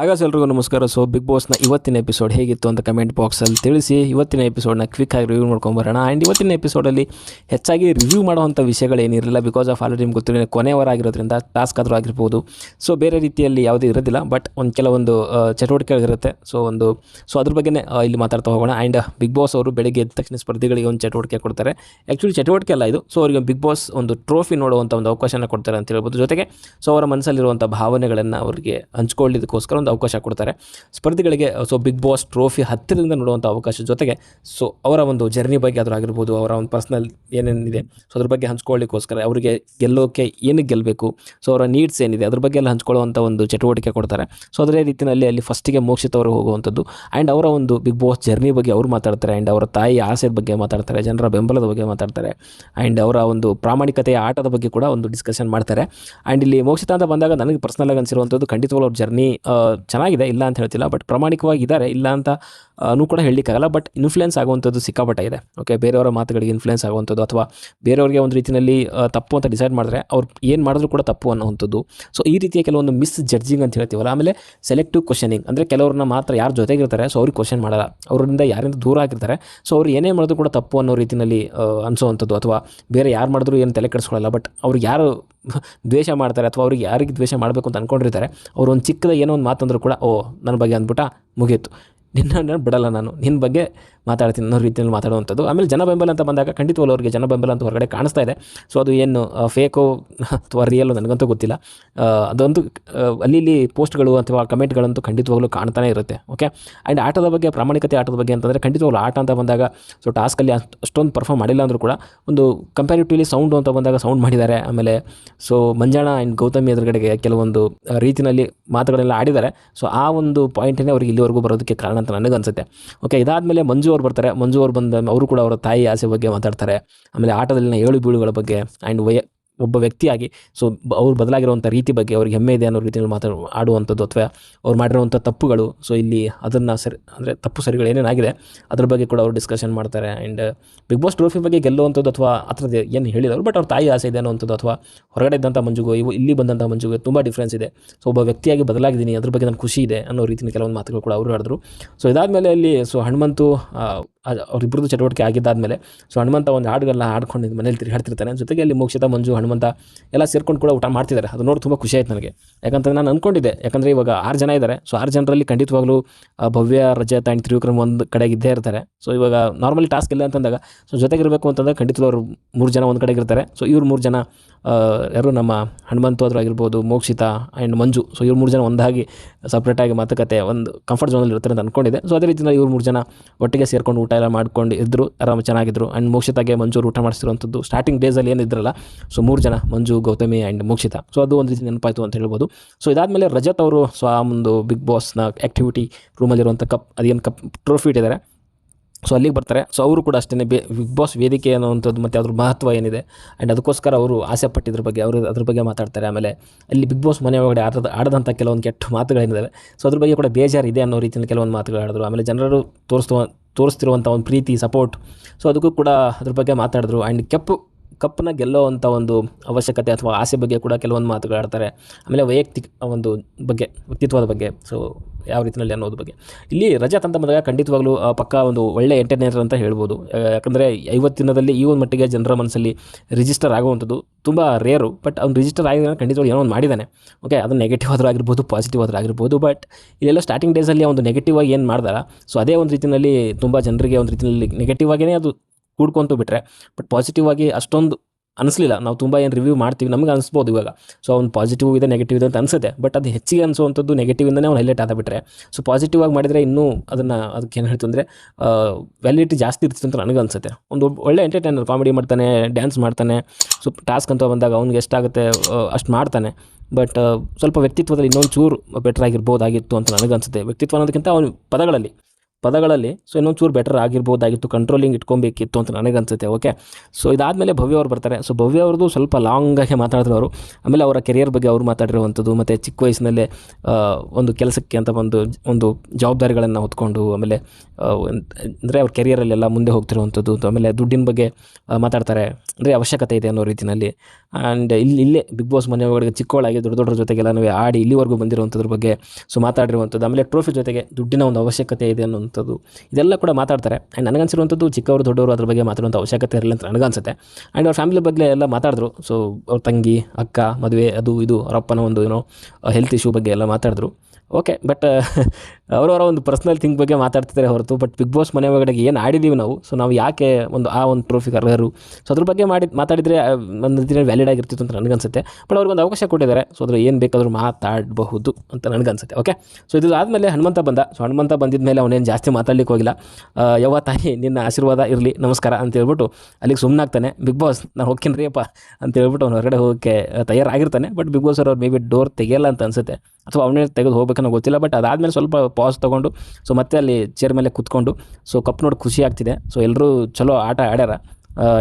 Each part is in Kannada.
ಹಾಗಾಸ್ ಎಲ್ರಿಗೂ ನಮಸ್ಕಾರ. ಸೊ ಬಿಗ್ ಬಾಸ್ನ ಇವತ್ತಿನ ಎಪಿಸೋಡ್ ಹೇಗಿತ್ತು ಅಂತ ಕಮೆಂಟ್ ಬಾಕ್ಸಲ್ಲಿ ತಿಳಿಸಿ, ಇವತ್ತಿನ ಎಪಿಸೋಡ್ನ ಆಗಿ ರಿವ್ಯೂ ಮಾಡ್ಕೊಂಬರೋಣ ಆ್ಯಂಡ್ ಇವತ್ತಿನ ಎಪಿಸೋಡಲ್ಲಿ ಹೆಚ್ಚಾಗಿ ರಿವ್ಯೂ ಮಾಡುವಂಥ ವಿಷಯಗಳೇನಿರಲಿಲ್ಲ ಬಿಕಾಸ್ ಆಫ್ ಆಲ್ರೆಡಿ ನಿಮ್ಗೆ ಗೊತ್ತಿರೋ ಕೊನೆಯವರ ಆಗಿರೋದ್ರಿಂದ ಟಾಸ್ಕ್ ಆದರೂ ಆಗಿರ್ಬೋದು. ಸೊ ಬೇರೆ ರೀತಿಯಲ್ಲಿ ಯಾವುದೂ ಇರೋದಿಲ್ಲ ಬಟ್ ಒಂದು ಕೆಲವೊಂದು ಚಟುವಟಿಕೆಗಳಿರುತ್ತೆ ಸೊ ಒಂದು ಸೊ ಅದ್ರ ಬಗ್ಗೆನೇ ಇಲ್ಲಿ ಮಾತಾಡ್ತಾ ಹೋಗೋಣ. ಆ್ಯಂಡ್ ಬಿಗ್ ಬಾಸ್ ಅವರು ಬೆಳಗ್ಗೆ ಎದ್ದ ತಕ್ಷಣ ಸ್ಪರ್ಧಿಗಳಿಗೆ ಒಂದು ಚಟುವಟಿಕೆ ಕೊಡ್ತಾರೆ. ಆ್ಯಕ್ಚುಲಿ ಚಟುವಟಿಕೆ ಅಲ್ಲ ಇದು. ಸೊ ಅವರಿಗೆ ಬಿಗ್ ಬಾಸ್ ಒಂದು ಟ್ರೋಫಿ ನೋಡುವಂಥ ಒಂದು ಅವಕಾಶನ ಕೊಡ್ತಾರೆ ಅಂತ ಹೇಳ್ಬೋದು. ಜೊತೆಗೆ ಸೊ ಅವರ ಮನಸ್ಸಲ್ಲಿರುವಂಥ ಭಾವನೆಗಳನ್ನು ಅವರಿಗೆ ಹಂಚ್ಕೊಳ್ಳಿದಕ್ಕೋಸ್ಕರ ಒಂದು ಅವಕಾಶ ಕೊಡ್ತಾರೆ. ಸ್ಪರ್ಧಿಗಳಿಗೆ ಸೊ ಬಿಗ್ ಬಾಸ್ ಟ್ರೋಫಿ ಹತ್ತಿರದಿಂದ ನೋಡುವಂಥ ಅವಕಾಶ ಜೊತೆಗೆ ಸೊ ಅವರ ಒಂದು ಜರ್ನಿ ಬಗ್ಗೆ ಅದರ ಆಗಿರ್ಬೋದು, ಅವರ ಒಂದು ಪರ್ಸ್ನಲ್ ಏನೇನಿದೆ ಸೊ ಅದ್ರ ಬಗ್ಗೆ ಹಂಚ್ಕೊಳ್ಳಿಕ್ಕೋಸ್ಕರ ಅವರಿಗೆ ಗೆಲ್ಲೋಕೆ ಏನಕ್ಕೆ ಗೆಲ್ಲಬೇಕು ಸೊ ಅವರ ನೀಡ್ಸ್ ಏನಿದೆ, ಅದ್ರ ಬಗ್ಗೆ ಎಲ್ಲ ಹಂಚ್ಕೊಳ್ಳುವಂಥ ಒಂದು ಚಟುವಟಿಕೆ ಕೊಡ್ತಾರೆ. ಸೊ ಅದೇ ರೀತಿಯಲ್ಲಿ ಅಲ್ಲಿ ಫಸ್ಟಿಗೆ ಮೋಕ್ಷಿತವರು ಹೋಗುವಂಥದ್ದು ಆ್ಯಂಡ್ ಅವರ ಒಂದು ಬಿಗ್ ಬಾಸ್ ಜರ್ನಿ ಬಗ್ಗೆ ಅವರು ಮಾತಾಡ್ತಾರೆ ಆ್ಯಂಡ್ ಅವರ ತಾಯಿ ಆಸೆ ಬಗ್ಗೆ ಮಾತಾಡ್ತಾರೆ, ಜನರ ಬೆಂಬಲದ ಬಗ್ಗೆ ಮಾತಾಡ್ತಾರೆ ಆ್ಯಂಡ್ ಅವರ ಒಂದು ಪ್ರಾಮಾಣಿಕತೆಯ ಆಟದ ಬಗ್ಗೆ ಕೂಡ ಒಂದು ಡಿಸ್ಕಷನ್ ಮಾಡ್ತಾರೆ. ಆ್ಯಂಡ್ ಇಲ್ಲಿ ಮೋಕ್ಷಿತ ಅಂತ ಬಂದಾಗ ನನಗೆ ಪರ್ಸ್ನಲ್ ಆಗಿ ಅನಿಸಿರುವಂಥದ್ದು ಖಂಡಿತವಾಗ್ಲೂ ಅವ್ರ ಜರ್ನಿ ಚೆನ್ನಾಗಿದೆ, ಇಲ್ಲ ಅಂತ ಹೇಳ್ತಿಲ್ಲ ಬಟ್ ಪ್ರಾಮಾಣಿಕವಾಗಿ ಇದ್ದಾರೆ ಇಲ್ಲ ಅಂತ ನೂ ಕೂಡ ಹೇಳಲಿಕ್ಕಾಗಲ್ಲ ಬಟ್ ಇನ್ಫ್ಲುಯೆನ್ಸ್ ಆಗುವಂಥದ್ದು ಸಿಕ್ಕಾಪಟ್ಟೆ ಇದೆ. ಓಕೆ ಬೇರೆಯವರ ಮಾತುಗಳಿಗೆ ಇನ್ಫ್ಲುಯೆನ್ಸ್ ಆಗುವಂಥದ್ದು, ಅಥವಾ ಬೇರೆಯವರಿಗೆ ಒಂದು ರೀತಿಯಲ್ಲಿ ತಪ್ಪು ಅಂತ ಡಿಸೈಡ್ ಮಾಡಿದ್ರೆ ಅವ್ರು ಏನು ಮಾಡಿದ್ರು ಕೂಡ ತಪ್ಪು ಅನ್ನೋವಂಥದ್ದು. ಸೊ ಈ ರೀತಿಯ ಕೆಲವೊಂದು ಮಿಸ್ ಜಡ್ಜಿಂಗ್ ಅಂತ ಹೇಳ್ತೀವಲ್ಲ, ಆಮೇಲೆ ಸೆಲೆಕ್ಟಿವ್ ಕ್ವಶನಿಂಗ್ ಅಂದರೆ ಕೆಲವ್ರನ್ನ ಮಾತ್ರ ಯಾರು ಜೊತೆಗಿರ್ತಾರೆ ಸೊ ಅವ್ರಿಗೆ ಕ್ವಶನ್ ಮಾಡಲ್ಲ. ಅವರಿಂದ ಯಾರಿಂದ ದೂರ ಆಗಿರ್ತಾರೆ ಸೊ ಅವ್ರು ಏನೇ ಮಾಡಿದ್ರು ಕೂಡ ತಪ್ಪು ಅನ್ನೋ ರೀತಿಯಲ್ಲಿ ಅನಿಸೋವಂಥದ್ದು, ಅಥವಾ ಬೇರೆ ಯಾರು ಮಾಡಿದ್ರು ಏನು ತಲೆ ಕೆಡಿಸ್ಕೊಳ್ಳಲ್ಲ ಬಟ್ ಅವ್ರಿಗೆ ಯಾರು ದ್ವೇಷ ಮಾಡ್ತಾರೆ ಅಥವಾ ಅವ್ರಿಗೆ ಯಾರಿಗೆ ದ್ವೇಷ ಮಾಡಬೇಕು ಅಂತ ಅಂದ್ಕೊಂಡಿರ್ತಾರೆ ಅವ್ರು ಒಂದು ಚಿಕ್ಕದ ಏನೋ ಒಂದು ಮಾತಂದರೂ ಕೂಡ, ಓ ನನ್ನ ಬಗ್ಗೆ ಅಂದ್ಬಿಟ್ಟ ಮುಗೀತು. ನಿನ್ನ ನಾನು ಬಿಡಲ್ಲ ನಾನು. ನಿನ್ನ ಬಗ್ಗೆ ಮಾತಾಡ್ತೀನಿ ಅನ್ನೋ ರೀತಿಯಲ್ಲಿ ಮಾತಾಡುವಂಥದ್ದು. ಆಮೇಲೆ ಜನ ಬೆಂಬಲ ಅಂತ ಬಂದಾಗ ಖಂಡಿತವಲ್ಲ ಅವರಿಗೆ ಜನ ಬೆಂಬಲ ಅಂತ ಹೊರಗಡೆ ಕಾಣಿಸ್ತಾ ಇದೆ. ಸೊ ಅದು ಏನು ಫೇಕೋ ಅಥವಾ ರಿಯಲ್ ನನಗಂತೂ ಗೊತ್ತಿಲ್ಲ. ಅದೊಂದು ಅಲ್ಲಿ ಇಲ್ಲಿ ಪೋಸ್ಟ್ಗಳು ಅಥವಾ ಕಮೆಂಟ್ಗಳಂತೂ ಖಂಡಿತವಾಗ್ಲೂ ಕಾಣ್ತಾನೆ ಇರುತ್ತೆ. ಓಕೆ ಆ್ಯಂಡ್ ಆಟದ ಬಗ್ಗೆ, ಪ್ರಾಮಾಣಿಕತೆ ಆಟದ ಬಗ್ಗೆ ಅಂತಂದರೆ ಖಂಡಿತವಾಗ್ಲೂ ಆಟ ಅಂತ ಬಂದಾಗ ಸೊ ಟಾಸ್ಕಲ್ಲಿ ಅಷ್ಟು, ಅಷ್ಟೊಂದು ಪರ್ಫಾರ್ಮ್ ಮಾಡಿಲ್ಲ ಅಂದರೂ ಕೂಡ ಒಂದು ಕಂಪ್ಯಾರಿಟಿವ್ಲಿ ಸೌಂಡು ಅಂತ ಬಂದಾಗ ಸೌಂಡ್ ಮಾಡಿದ್ದಾರೆ. ಆಮೇಲೆ ಸೊ ಮಂಜಾಣ ಆ್ಯಂಡ್ ಗೌತಮಿ ಎದುರುಗಡೆಗೆ ಕೆಲವೊಂದು ರೀತಿಯಲ್ಲಿ ಮಾತುಗಳೆಲ್ಲ ಆಡಿದ್ದಾರೆ. ಸೊ ಆ ಒಂದು ಪಾಯಿಂಟೇ ಅವ್ರಿಗೆ ಇಲ್ಲಿವರೆಗೂ ಬರೋದಕ್ಕೆ ಕಾರಣ ಅಂತ ನನಗನ್ಸುತ್ತೆ. ಓಕೆ ಇದಾದಮೇಲೆ ಮಂಜು ಅವ್ರು ಬರ್ತಾರೆ, ಮಂಜು ಅವ್ರು ಬಂದ, ಅವರು ಕೂಡ ಅವರ ತಾಯಿ ಆಸೆ ಬಗ್ಗೆ ಮಾತಾಡ್ತಾರೆ. ಆಮೇಲೆ ಆಟದಲ್ಲಿನ ಏಳು ಬೀಳುಗಳ ಬಗ್ಗೆ ಆ್ಯಂಡ್ ವಯ ಒಬ್ಬ ವ್ಯಕ್ತಿಯಾಗಿ ಸೊ ಅವ್ರು ಬದಲಾಗಿರುವಂಥ ರೀತಿ ಬಗ್ಗೆ ಅವ್ರಿಗೆ ಹೆಮ್ಮೆ ಇದೆ ಅನ್ನೋ ರೀತಿಯಲ್ಲಿ ಮಾತಾಡ ಆಡುವಂಥದ್ದು ಅಥವಾ ಅವ್ರು ಮಾಡಿರುವಂಥ ತಪ್ಪುಗಳು ಸೊ ಇಲ್ಲಿ ಅದನ್ನು ಸರಿ, ಅಂದರೆ ತಪ್ಪು ಸರಿಗಳು ಏನೇನಾಗಿದೆ ಅದ್ರ ಬಗ್ಗೆ ಕೂಡ ಅವರು ಡಿಸ್ಕಷನ್ ಮಾಡ್ತಾರೆ. ಆ್ಯಂಡ್ ಬಿಗ್ ಬಾಸ್ ಟ್ರೋಫಿ ಬಗ್ಗೆ ಗೆಲ್ಲುವಂಥದ್ದು ಅಥವಾ ಆ ಥರದ್ದು ಏನು ಹೇಳಿದವರು ಬಟ್ ಅವ್ರ ತಾಯಿ ಆಸೆ ಇದೆ ಅನ್ನೋವಂಥದ್ದು ಅಥವಾ ಹೊರಗಡೆ ಇದ್ದಂಥ ಮಂಜುಗು, ಇವು ಇಲ್ಲಿ ಬಂದಂಥ ಮಂಜುಗು, ತುಂಬ ಡಿಫ್ರೆನ್ಸ್ ಇದೆ. ಸೊ ಒಬ್ಬ ವ್ಯಕ್ತಿಯಾಗಿ ಬದಲಾಗಿದ್ದೀನಿ, ಅದ್ರ ಬಗ್ಗೆ ನನಗೆ ಖುಷಿ ಇದೆ ಅನ್ನೋ ರೀತಿಯ ಕೆಲವೊಂದು ಮಾತುಗಳು ಕೂಡ ಅವರು ಹೇಳಿದ್ರು. ಸೊ ಇದಾದಮೇಲೆ ಅಲ್ಲಿ ಸೊ ಹನುಮಂತು ಅವ್ರಿಬ್ರದ್ದು ಚಟುವಟಿಕೆ ಆಗಿದ್ದಾದಮೇಲೆ ಸೊ ಹನುಮಂತ ಒಂದು ಹಾಡುಗಳನ್ನ ಹಾಡ್ಕೊಂಡು ಮನೇಲಿ ತಿರುಗಾಡ್ತಿರ್ತಾನೆ ಜೊತೆಗೆ ಅಲ್ಲಿ ಮೋಕ್ಷಿತ, ಮಂಜು, ಹನುಮಂತ ಎಲ್ಲ ಸೇರ್ಕೊಂಡು ಕೂಡ ಊಟ ಮಾಡ್ತಿದ್ದಾರೆ. ಅದು ನೋಡಿ ತುಂಬ ಖುಷಿ ಆಯ್ತು ನನಗೆ. ಯಾಕಂತಂದ್ರೆ ನಾನು ಅಂದ್ಕೊಂಡಿದ್ದೆ ಯಾಕಂದರೆ ಇವಾಗ ಆರು ಜನ ಇದ್ದಾರೆ ಸೊ ಆರು ಜನರಲ್ಲಿ ಖಂಡಿತವಾಗ್ಲೂ ಭವ್ಯ ರಜತ ಆ್ಯಂಡ್ ತ್ರಿವಿಕ್ರಮ್ ಒಂದು ಕಡೆಗೆ ಇದ್ದೇ ಇರ್ತಾರೆ. ಸೊ ಇವಾಗ ನಾರ್ಮಲಿ ಟಾಸ್ಕ್ ಇಲ್ಲ ಅಂತಂದಾಗ, ಸೊ ಜೊತೆಗಿರಬೇಕು ಅಂತಂದ್ರೆ ಖಂಡಿತವಾಗ್ಲೂ ಅವರು ಮೂರು ಜನ ಒಂದು ಕಡೆಗೆ ಇರ್ತಾರೆ. ಸೊ ಇವ್ರು ಮೂರು ಜನ ಯಾರು ನಮ್ಮ ಹನುಮಂತು ಆದರೂ ಆಗಿರ್ಬೋದು, ಮೋಕ್ಷಿತ ಆ್ಯಂಡ್ ಮಂಜು. ಸೊ ಇವ್ರು ಮೂರು ಜನ ಒಂದಾಗಿ ಸಪ್ರೇಟಾಗಿ ಮಾತುಕತೆ, ಒಂದು ಕಂಫರ್ಟ್ ಝೋನಲ್ಲಿ ಇರ್ತಾರೆ ಅಂತ ಅಂದ್ಕೊಂಡಿದ್ದೆ ಸೊ ಅದೇ ರೀತಿಯಲ್ಲಿ ಇವ್ರು ಮೂರು ಜನ ಒಟ್ಟಿಗೆ ಸೇರ್ಕೊಂಡು ಊಟ ಎಲ್ಲ ಮಾಡ್ಕೊಂಡು ಇದ್ದರು ಆರಾಮ ಚೆನ್ನಾಗಿದ್ರು. ಆ್ಯಂಡ್ ಮೋಕ್ಷಿತಾಗೆ ಮಂಜು ಊಟ ಮಾಡಿಸಿರುವಂಥದ್ದು ಸ್ಟಾರ್ಟಿಂಗ್ ಡೇಸಲ್ಲಿ ಏನಿದ್ರಲ್ಲ ಸೊ ಮೂರು ಜನ, ಮಂಜು, ಗೌತಮಿ ಆ್ಯಂಡ್ ಮೋಕ್ಷಿತ. ಸೊ ಅದು ಒಂದು ರೀತಿ ನೆನಪಾಯಿತು ಅಂತ ಹೇಳ್ಬೋದು. ಸೊ ಇದಾದಮೇಲೆ ರಜತ್ ಅವರು ಸೊ ಆ ಒಂದು ಬಿಗ್ ಬಾಸ್ನ ಆ್ಯಕ್ಟಿವಿಟಿ ರೂಮಲ್ಲಿರುವಂಥ ಕಪ್ ಅದೇನು ಕಪ್ ಟ್ರೋಫಿ ಇಟ್ಟಿದ್ದಾರೆ. ಸೊ ಅಲ್ಲಿಗೆ ಬರ್ತಾರೆ. ಸೊ ಅವರು ಕೂಡ ಅಷ್ಟೇ ಬೇ ಬಿಗ್ ಬಾಸ್ ವೇದಿಕೆ ಅನ್ನೋವಂಥದ್ದು ಮತ್ತು ಅದ್ರ ಮಹತ್ವ ಏನಿದೆ? ಆ್ಯಂಡ್ ಅದಕ್ಕೋಸ್ಕರ ಅವರು ಆಸೆ ಪಟ್ಟಿದ್ರ ಬಗ್ಗೆ, ಅವರು ಅದ್ರ ಬಗ್ಗೆ ಮಾತಾಡ್ತಾರೆ. ಆಮೇಲೆ ಅಲ್ಲಿ ಬಿಗ್ ಬಾಸ್ ಮನೆ ಒಳಗಡೆ ಆಟದ ಆಡದಂಥ ಕೆಲವೊಂದು ಕೆಟ್ಟ ಮಾತುಗಳೇನಿದ್ದಾವೆ ಸೊ ಅದ್ರ ಬಗ್ಗೆ ಕೂಡ ಬೇಜಾರು ಇದೆ ಅನ್ನೋ ರೀತಿಯಲ್ಲಿ ಕೆಲವೊಂದು ಮಾತುಗಳು ಆಡಿದ್ರು. ಆಮೇಲೆ ಜನರು ತೋರಿಸ್ತುವ ತೋರಿಸ್ತಿರುವಂಥ ಒಂದು ಪ್ರೀತಿ ಸಪೋರ್ಟ್ ಸೊ ಅದಕ್ಕೂ ಕೂಡ ಅದ್ರ ಬಗ್ಗೆ ಮಾತಾಡಿದ್ರು. ಆ್ಯಂಡ್ ಕಪ್ಪು ಕಪ್ಪನ್ನ ಗೆಲ್ಲುವಂಥ ಒಂದು ಅವಶ್ಯಕತೆ ಅಥವಾ ಆಸೆ ಬಗ್ಗೆ ಕೂಡ ಕೆಲವೊಂದು ಮಾತುಗಳಾಡ್ತಾರೆ ಆಮೇಲೆ ವೈಯಕ್ತಿಕ ಒಂದು ಬಗ್ಗೆ, ವ್ಯಕ್ತಿತ್ವದ ಬಗ್ಗೆ ಸೊ ಯಾವ ರೀತಿಯಲ್ಲಿ ಅನ್ನೋದ್ರ ಬಗ್ಗೆ. ಇಲ್ಲಿ ರಜಾ ಅಂತ ಬಂದಾಗ ಖಂಡಿತವಾಗ್ಲೂ ಪಕ್ಕ ಒಂದು ಒಳ್ಳೆ ಎಂಟರ್ಟೈನರ್ ಅಂತ ಹೇಳ್ಬೋದು. ಯಾಕಂದರೆ ಐವತ್ತು ದಿನದಲ್ಲಿ ಈ ಒಂದು ಮಟ್ಟಿಗೆ ಜನರ ಮನಸ್ಸಲ್ಲಿ ರಿಜಿಸ್ಟರ್ ಆಗುವಂಥದ್ದು ತುಂಬ ರೇರು ಬಟ್ ಅವ್ನು ರಿಜಿಸ್ಟರ್ ಆಗಿದ್ದಾನೆ ಖಂಡಿತವಾಗಿ ಏನೋ ಒಂದು ಮಾಡಿದ್ದಾನೆ ಓಕೆ ಅದು ನೆಗೆಟಿವ್ ಆದರೂ ಆಗಿರ್ಬೋದು ಪಾಸಿಟಿವ್ ಆದರೂ ಆಗಿರ್ಬೋದು ಬಟ್ ಇಲ್ಲೆಲ್ಲ ಸ್ಟಾರ್ಟಿಂಗ್ ಡೇಸಲ್ಲಿ ಒಂದು ನೆಗೆಟಿವ್ ಆಗಿ ಏನು ಮಾಡ್ದಾರ? ಸೊ ಅದೇ ಒಂದು ರೀತಿಯಲ್ಲಿ ತುಂಬ ಜನರಿಗೆ ಒಂದು ರೀತಿಯಲ್ಲಿ ನೆಗೆಟಿವ್ ಆಗಿಯೇ ಅದು ಕೂಡ್ಕೊಂತು ಬಿಟ್ಟರೆ ಬಟ್ ಪಾಸಿಟಿವ್ ಆಗಿ ಅಷ್ಟೊಂದು ಅನಿಸ್ಲಿಲ್ಲ. ನಾವು ತುಂಬ ಏನು ರಿವ್ಯೂ ಮಾಡ್ತೀವಿ, ನಮಗೆ ಅನಿಸ್ಬೋದು ಇವಾಗ. ಸೊ ಅವ್ನು ಪಾಸಿಟಿವ್ ಇದೆ ನೆಗೆಟಿವ್ ಇದೆ ಅಂತ ಅನಿಸುತ್ತೆ. ಬಟ್ ಅದು ಹೆಚ್ಚಿಗೆ ಅನಿಸುವಂಥದ್ದು ನೆಗೆಟಿವಿಂದನೇ ಅವ್ನು ಹೈಲೈಟ್ ಆದ ಬಿಟ್ಟರೆ ಸೊ ಪಾಸಿಟಿವ್ ಆಗಿ ಮಾಡಿದರೆ ಇನ್ನೂ ಅದನ್ನು ಅದಕ್ಕೆ ಏನು ಹೇಳ್ತು ಅಂದರೆ ವ್ಯಾಲಿಡಿಟಿ ಜಾಸ್ತಿ ಇರ್ತಿತ್ತು ಅಂತ ನನಗೆ ಅನಿಸುತ್ತೆ. ಒಂದು ಒಳ್ಳೆ ಎಂಟರ್ಟೈನರ್ ಕಾಮಿಡಿ ಮಾಡ್ತಾನೆ ಡ್ಯಾನ್ಸ್ ಮಾಡ್ತಾನೆ. ಸೊ ಟಾಸ್ಕ್ ಅಂತ ಬಂದಾಗ ಅವ್ನಿಗೆ ಎಷ್ಟಾಗುತ್ತೆ ಅಷ್ಟು ಮಾಡ್ತಾನೆ. ಬಟ್ ಸ್ವಲ್ಪ ವ್ಯಕ್ತಿತ್ವದಲ್ಲಿ ಇನ್ನೊಂದು ಚೂರು ಬೆಟ್ರ್ ಆಗಿರ್ಬೋದಾಗಿತ್ತು ಅಂತ ನನಗೆ ಅನಿಸುತ್ತೆ. ವ್ಯಕ್ತಿತ್ವ ಅನ್ನೋದಕ್ಕಿಂತ ಅವನ ಪದಗಳಲ್ಲಿ. ಪದಗಳಲ್ಲಿ ಸೊ ಇನ್ನೊಂದು ಚೂರು ಬೆಟರ್ ಆಗಿರ್ಬೋದಾಗಿತ್ತು ಕಂಟ್ರೋಲಿಂಗ್ ಇಟ್ಕೊಬೇಕಿತ್ತು ಅಂತ ನನಗನ್ಸುತ್ತೆ ಓಕೆ ಸೊ ಇದಾದಮೇಲೆ ಭವ್ಯ ಅವರು ಬರ್ತಾರೆ. ಸೊ ಭವ್ಯ ಅವ್ರದ್ದು ಸ್ವಲ್ಪ ಲಾಂಗಾಗಿ ಮಾತಾಡಿದ್ರು ಅವರು ಆಮೇಲೆ ಅವರ ಕೆರಿಯರ್ ಬಗ್ಗೆ ಅವರು ಮಾತಾಡಿರುವಂಥದ್ದು, ಮತ್ತು ಚಿಕ್ಕ ವಯಸ್ಸಿನಲ್ಲೇ ಒಂದು ಕೆಲಸಕ್ಕೆ ಅಂತ ಒಂದು ಒಂದು ಜವಾಬ್ದಾರಿಗಳನ್ನು ಹೊತ್ಕೊಂಡು, ಆಮೇಲೆ ಅಂದರೆ ಅವ್ರ ಕೆರಿಯರಲ್ಲೆಲ್ಲ ಮುಂದೆ ಹೋಗ್ತಿರುವಂಥದ್ದು, ಆಮೇಲೆ ದುಡ್ಡಿನ ಬಗ್ಗೆ ಮಾತಾಡ್ತಾರೆ. ಅಂದರೆ ಅವಶ್ಯಕತೆ ಇದೆ ಅನ್ನೋ ರೀತಿಯಲ್ಲಿ ಆ್ಯಂಡ್ ಇಲ್ಲಿ, ಇಲ್ಲೇ ಬಿಗ್ ಬಾಸ್ ಮನೆ ಒಳಗೆ ಚಿಕ್ಕವಳಾಗಿ ದೊಡ್ಡ ದೊಡ್ಡರ ನಾವು ಆಡಿ ಇಲ್ಲಿವರೆಗೂ ಬಂದಿರುವಂಥದ್ರ ಬಗ್ಗೆ ಸೊ ಮಾತಾಡಿರುವಂಥದ್ದು, ಆಮೇಲೆ ಟ್ರೋಫಿ ಜೊತೆಗೆ ದುಡ್ಡಿನ ಒಂದು ಅವಶ್ಯಕತೆ ಇದೆ ಅನ್ನೋಂಥದ್ದು ಇದೆಲ್ಲ ಕೂಡ ಮಾತಾಡ್ತಾರೆ. ಆ್ಯಂಡ್ ನನಗನ್ಸಿರುವಂಥದ್ದು ಚಿಕ್ಕವರು, ದೊಡ್ಡವರು ಅದ್ರ ಬಗ್ಗೆ ಮಾತಾಡುವಂಥ ಅವಶ್ಯಕತೆ ಇರಲಿಲ್ಲ ಅಂತ ನನಗನ್ಸುತ್ತೆ. ಆ್ಯಂಡ್ ಅವ್ರ ಫ್ಯಾಮಿಲಿ ಬಗ್ಗೆ ಎಲ್ಲ ಮಾತಾಡಿದ್ರು. ಸೊ ಅವ್ರ ತಂಗಿ, ಅಕ್ಕ, ಮದುವೆ, ಅದು, ಇದು ಅವರಪ್ಪನ ಒಂದು ಏನೋ ಹೆಲ್ತ್ ಇಶ್ಯೂ ಬಗ್ಗೆ ಎಲ್ಲ ಮಾತಾಡಿದ್ರು. ಓಕೆ ಬಟ್ ಅವರವರ ಒಂದು ಪರ್ಸ್ನಲ್ ಥಿಂಗ್ ಬಗ್ಗೆ ಮಾತಾಡ್ತಿದ್ದಾರೆ ಹೊರತು ಬಟ್ ಬಿಗ್ ಬಾಸ್ ಮನೆ ಒಳಗಡೆ ಏನು ಆಡಿದ್ದೀವಿ ನಾವು? ಸೊ ನಾವು ಯಾಕೆ ಒಂದು ಆ ಒಂದು ಟ್ರೋಫಿ ಅರ್ಹರು ಸೊ ಅದ್ರ ಬಗ್ಗೆ ಮಾಡಿ, ಮಾತಾಡಿದರೆ ಒಂದು ದಿನ ವ್ಯಾಲಿಡ್ ಆಗಿರ್ತಿತ್ತು ಅಂತ ನನಗನ್ಸುತ್ತೆ. ಬಟ್ ಅವ್ರಿಗೊಂದು ಅವಕಾಶ ಕೊಟ್ಟಿದ್ದಾರೆ. ಸೊ ಅದ್ರ ಏನು ಬೇಕಾದರೂ ಮಾತಾಡಬಹುದು ಅಂತ ನನಗನ್ಸುತ್ತೆ. ಓಕೆ ಸೊ ಇದು ಆದಮೇಲೆ ಹನುಮಂತ ಬಂದ. ಸೊ ಹನುಮಂತ ಬಂದಿದ ಮೇಲೆ ಅವನೇನು ಜಾಸ್ತಿ ಮಾತಾಡ್ಲಿಕ್ಕೆ ಹೋಗಿಲ್ಲ. ಯಾವ ತಾಯಿ, ನಿನ್ನ ಆಶೀರ್ವಾದ ಇರಲಿ, ನಮಸ್ಕಾರ ಅಂತ ಹೇಳ್ಬಿಟ್ಟು ಅಲ್ಲಿಗೆ ಸುಮ್ಮನಾಗ್ತಾನೆ ಬಿಗ್ ಬಾಸ್ ನಾನು ಹೋಗ್ತೀನಿ ರೀಪ್ಪ ಅಂತ ಹೇಳ್ಬಿಟ್ಟು ಅವ್ನು ಹೊರಗಡೆ ಹೋಗೋಕ್ಕೆ ತಯಾರಾಗಿರ್ತಾನೆ. ಬಟ್ ಬಿಗ್ ಬಾಸ್ ಅವ್ರು ಮೇ ಬಿ ಡೋರ್ ತೆಗೆಯಲ್ಲ ಅಂತ ಅನ್ಸುತ್ತೆ. ಅಥವಾ ಅವನೇ ತೆಗೆದು ಹೋಗ್ಬೇಕನ್ನೋ ಗೊತ್ತಿಲ್ಲ ಬಟ್ ಅದಾದಮೇಲೆ ಸ್ವಲ್ಪ ಪಾಸ್ ತೊಗೊಂಡು ಸೊ ಮತ್ತೆ ಅಲ್ಲಿ ಚೇರ್ ಮೇಲೆ ಕುತ್ಕೊಂಡು ಸೊ ಕಪ್ ನೋಡಿ ಖುಷಿ ಆಗ್ತಿದೆ. ಸೊ ಎಲ್ಲರೂ ಚಲೋ ಆಟ ಆಡ್ಯಾರ.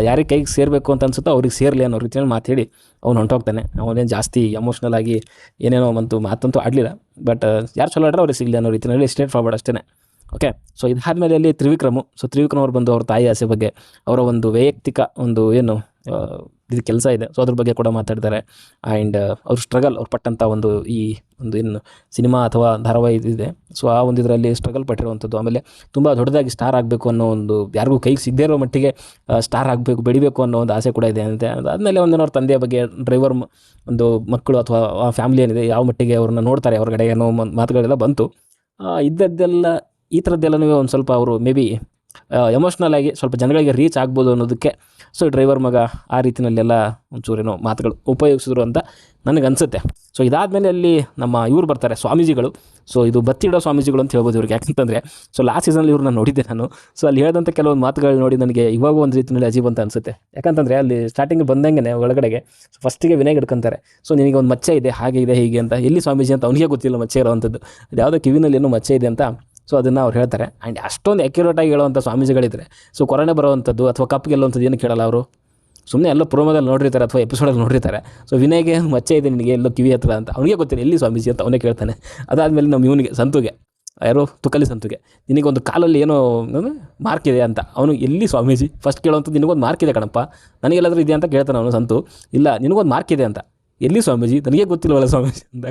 ಯಾರಿಗೆ ಕೈಗೆ ಸೇರಬೇಕು ಅಂತ ಅನ್ಸುತ್ತೋ ಅವ್ರಿಗೆ ಸೇರಲಿ ಅನ್ನೋ ರೀತಿಯಲ್ಲಿ ಮಾತು ಹೇಳಿ ಅವ್ನು ಹೊಂಟೋಗ್ತಾನೆ. ಅವನೇನು ಜಾಸ್ತಿ ಎಮೋಷ್ನಲ್ ಆಗಿ ಏನೇನೋ ಒಂದು ಮಾತಂತೂ ಆಡಲಿಲ್ಲ ಬಟ್ ಯಾರು ಚಲೋ ಆಡ್ರೆ ಅವ್ರಿಗೆ ಸಿಗಲಿ ಅನ್ನೋ ರೀತಿಯಲ್ಲಿ ಸ್ಟ್ರೇಟ್ ಫಾರ್ವರ್ಡ್ ಅಷ್ಟೇ ಓಕೆ ಸೊ ಇದಾದಮೇಲೆ ಅಲ್ಲಿ ತ್ರಿವಿಕ್ರಮು. ಸೊ ತ್ರಿವಿಕ್ರಮ್ ಅವ್ರು ಬಂದು ಅವ್ರ ತಾಯಿ ಆಸೆ ಬಗ್ಗೆ, ಅವರ ಒಂದು ವೈಯಕ್ತಿಕ ಒಂದು ಏನು ಇದು ಕೆಲಸ ಇದೆ. ಸೊ ಅದ್ರ ಬಗ್ಗೆ ಕೂಡ ಮಾತಾಡ್ತಾರೆ. ಆ್ಯಂಡ್ ಅವ್ರ ಸ್ಟ್ರಗಲ್ ಅವ್ರು ಪಟ್ಟಂಥ ಒಂದು ಈ ಒಂದು ಏನು, ಸಿನಿಮಾ ಅಥವಾ ಧಾರಾವಾಹಿ ಇದೆ ಸೊ ಆ ಒಂದು ಇದರಲ್ಲಿ ಸ್ಟ್ರಗಲ್ ಪಟ್ಟಿರುವಂಥದ್ದು. ಆಮೇಲೆ ತುಂಬ ದೊಡ್ಡದಾಗಿ ಸ್ಟಾರ್ ಆಗಬೇಕು ಅನ್ನೋ ಒಂದು ಯಾರಿಗೂ ಕೈಗೆ ಸಿಗದೇ ಇರೋ ಮಟ್ಟಿಗೆ ಸ್ಟಾರ್ ಆಗಬೇಕು, ಬೆಳಿಬೇಕು ಅನ್ನೋ ಒಂದು ಆಸೆ ಕೂಡ ಇದೆ ಅಂತೆ. ಅದಾದಮೇಲೆ ಒಂದು ಅವ್ರ ತಂದೆಯ ಬಗ್ಗೆ ಡ್ರೈವರ್ ಒಂದು ಮಕ್ಕಳು ಅಥವಾ ಆ ಫ್ಯಾಮಿಲಿ ಏನಿದೆ, ಯಾವ ಮಟ್ಟಿಗೆ ಅವ್ರನ್ನ ನೋಡ್ತಾರೆ ಹೊರಗಡೆ ಮ- ಮಾತುಗಳೆಲ್ಲ ಬಂತು. ಇದ್ದದ್ದೆಲ್ಲ ಈ ಥರದ್ದೆಲ್ಲನೂ ಒಂದು ಸ್ವಲ್ಪ ಅವರು ಮೇ ಬಿ ಎಮೋಷ್ನಲಾಗಿ ಸ್ವಲ್ಪ ಜನಗಳಿಗೆ ರೀಚ್ ಆಗ್ಬೋದು ಅನ್ನೋದಕ್ಕೆ ಸೊ ಡ್ರೈವರ್ ಮಗ ಆ ರೀತಿಯಲ್ಲೆಲ್ಲ ಒಂಚೂರೇನೋ ಮಾತುಗಳು ಉಪಯೋಗಿಸಿದ್ರು ಅಂತ ನನಗೆ ಅನಿಸುತ್ತೆ ಸೊ ಇದಾದಮೇಲೆ ಅಲ್ಲಿ ನಮ್ಮ ಇವರು ಬರ್ತಾರೆ, ಸ್ವಾಮೀಜಿಗಳು. ಸೊ ಇದು ಬತ್ತಿಡೋ ಸ್ವಾಮೀಜಿಗಳು ಅಂತ ಹೇಳ್ಬೋದು ಇವ್ರಿಗೆ. ಯಾಕಂತಂದರೆ ಸೊ ಲಾಸ್ಟ್ ಸೀಸನಲ್ಲಿ ಇವ್ರನ್ನ ನೋಡಿದ್ದೆ ನಾನು. ಸೊ ಅಲ್ಲಿ ಹೇಳಿದಂಥ ಕೆಲವೊಂದು ಮಾತುಗಳು ನೋಡಿ ನನಗೆ ಇವಾಗ ಒಂದು ರೀತಿಯಲ್ಲಿ ಅಜೀಬ್ ಅಂತ ಅನಿಸುತ್ತೆ. ಯಾಕಂತಂದರೆ, ಅಲ್ಲಿ ಸ್ಟಾರ್ಟಿಂಗ್ ಬಂದಂಗೆ ಒಳಗಡೆಗೆ ಸೊ ಫಸ್ಟಿಗೆ ವಿನಯ್ ಹಿಡ್ಕೊಂತಾರೆ ಸೊ ನಿನಗೆ ಒಂದು ಮಚ್ಚೆ ಇದೆ, ಹಾಗೆ ಇದೆ, ಹೀಗೆ ಅಂತ. ಎಲ್ಲಿ ಸ್ವಾಮೀಜಿ ಅಂತ ಅವನಿಗೆ ಗೊತ್ತಿಲ್ಲ ಮಚ್ಚೆ ಇರೋವಂಥದ್ದು ಯಾವುದೋ ಕಿವಿನಲ್ಲಿ ಏನೋ ಮಚ್ಚೆ ಇದೆ ಅಂತ. ಸೊ ಅದನ್ನು ಅವ್ರು ಹೇಳ್ತಾರೆ. ಆ್ಯಂಡ್ ಅಷ್ಟೊಂದು ಆಗಿ ಹೇಳುವಂಥ ಸ್ವಾಮೀಜಿಗಳಿದ್ದರೆ ಸೊ ಕೊರೋನೆ ಬರುವಂಥದ್ದು ಅಥವಾ ಕಪ್ ಗೆಲ್ಲುವಂಥದ್ದು ಏನು ಕೇಳಲ್ಲ ಅವರು? ಸುಮ್ಮನೆ ಎಲ್ಲ ಪ್ರೋಮೋದಲ್ಲಿ ನೋಡಿರ್ತಾರೆ ಅಥವಾ ಎಪಿಸೋಡಲ್ಲಿ ನೋಡಿರ್ತಾರೆ. ಸೊ ವಿನಯ್ಗೆ ಮಚ್ಚೆ ಇದೆ ನಿನಗೆ, ಎಲ್ಲೋ ಕಿವಿ ಹತ್ರ ಅಂತ. ಅವನಿಗೆ ಗೊತ್ತಿಲ್ಲ, ಎಲ್ಲಿ ಸ್ವಾಮೀಜಿ ಅಂತ ಅವನೇ ಕೇಳ್ತಾನೆ. ಅದಾದಮೇಲೆ ನಮ್ಮ ಇವನಿಗೆ, ಸಂತುಗೆ. ಯಾರೋ ತುಕಲಿ ಸಂತುಗೆ. ನಿನಗೊಂದು ಕಾಲಲ್ಲಿ ಏನೋ ಮಾರ್ಕ್ ಇದೆ ಅಂತ. ಅವನು ಎಲ್ಲಿ ಸ್ವಾಮೀಜಿ? ಫಸ್ಟ್ ಕೇಳುವಂಥದ್ದು ನಿನಗೊಂದು ಮಾರ್ಕ್ ಇದೆ ಕಣಪ್ಪ. ನನಗೆಲ್ಲಾದರೂ ಇದೆ ಅಂತ ಕೇಳ್ತಾನೆ ಅವನು, ಸಂತು. ಇಲ್ಲ, ನಿನಗೊಂದು ಮಾರ್ಕ್ ಇದೆ ಅಂತ. ಎಲ್ಲಿ ಸ್ವಾಮೀಜಿ? ನನಗೆ ಗೊತ್ತಿಲ್ವಲ್ಲ ಸ್ವಾಮೀಜಿ ಅಂತ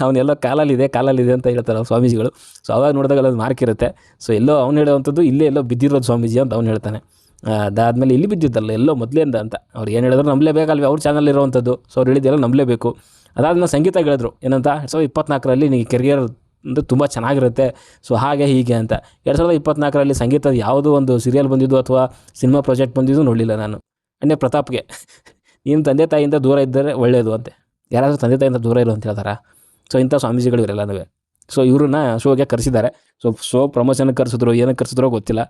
ಅವನೆಲ್ಲೋ ಕಾಲಲ್ಲಿದೆ ಕಾಲಲ್ಲಿದೆ ಅಂತ ಹೇಳ್ತಾರೆ ಸ್ವಾಮೀಜಿಗಳು. ಸೊ ಅವಾಗ ನೋಡಿದಾಗ ಅಲ್ಲಿ ಮಾರ್ಕ್ ಇರುತ್ತೆ. ಸೊ ಎಲ್ಲೋ ಅವ್ನು ಹೇಳುವಂಥದ್ದು ಇಲ್ಲೇ ಎಲ್ಲೋ ಬಿದ್ದಿರೋದು ಸ್ವಾಮೀಜಿ ಅಂತ ಅವ್ನು ಹೇಳ್ತಾನೆ. ಅದಾದಮೇಲೆ ಇಲ್ಲಿ ಬಿದ್ದಿದ್ದಲ್ಲ, ಎಲ್ಲೋ ಮೊದಲಿಂದ ಅಂತ. ಅವ್ರು ಏನು ಹೇಳಿದ್ರು ನಂಬಲೇಬೇಕಲ್ವೇ, ಅವ್ರ ಚಾನಲ್ ಇರುವಂಥದ್ದು. ಸೊ ಅವ್ರು ಹೇಳಿದ್ದೆಲ್ಲ ನಂಬಲೇಬೇಕು. ಅದಾದಮೇಲೆ ಸಂಗೀತ ಹೇಳಿದ್ರು. ಏನಂತ? ಎರಡು ಸಾವಿರದ ಇಪ್ಪತ್ನಾಲ್ಕರಲ್ಲಿ ನಿಮಗೆ ಕೆರಿಯರ್ ಅಂದರೆ ತುಂಬ ಚೆನ್ನಾಗಿರುತ್ತೆ. ಸೊ ಹಾಗೆ, ಹೀಗೆ ಅಂತ. ಎರಡು ಸಾವಿರದ ಇಪ್ಪತ್ನಾಲ್ಕರಲ್ಲಿ ಸಂಗೀತದ ಯಾವುದೋ ಒಂದು ಸೀರಿಯಲ್ ಬಂದಿದ್ದು ಅಥವಾ ಸಿನಿಮಾ ಪ್ರಾಜೆಕ್ಟ್ ಬಂದಿದ್ದು ನೋಡಲಿಲ್ಲ ನಾನು. ಅಣ್ಣ ಪ್ರತಾಪ್ಗೆ. ನೀನು ತಂದೆ ತಾಯಿಯಿಂದ ದೂರ ಇದ್ದರೆ ಒಳ್ಳೆಯದು ಅಂತೆ. ಯಾರಾದರೂ ತಂದೆ ತಾಯಿಯಿಂದ ದೂರ ಇರು ಅಂತ ಹೇಳ್ತಾರಾ? ಸೊ ಇಂಥ ಸ್ವಾಮೀಜಿಗಳು ಇವರೆಲ್ಲನೂ ಸೊ ಇವ್ರನ್ನ ಶೋಗೆ ಕರೆಸಿದ್ದಾರೆ. ಸೊ ಶೋ ಪ್ರಮೋಷನ್ಗೆ ಕರೆಸಿದ್ರು, ಏನಕ್ಕೆ ಕರೆಸಿದ್ರೋ ಗೊತ್ತಿಲ್ಲ.